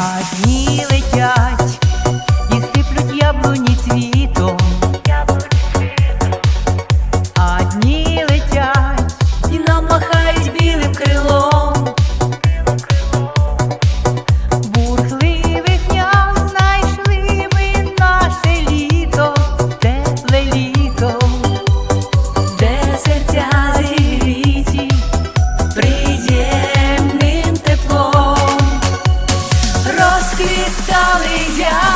а дні летять, Італія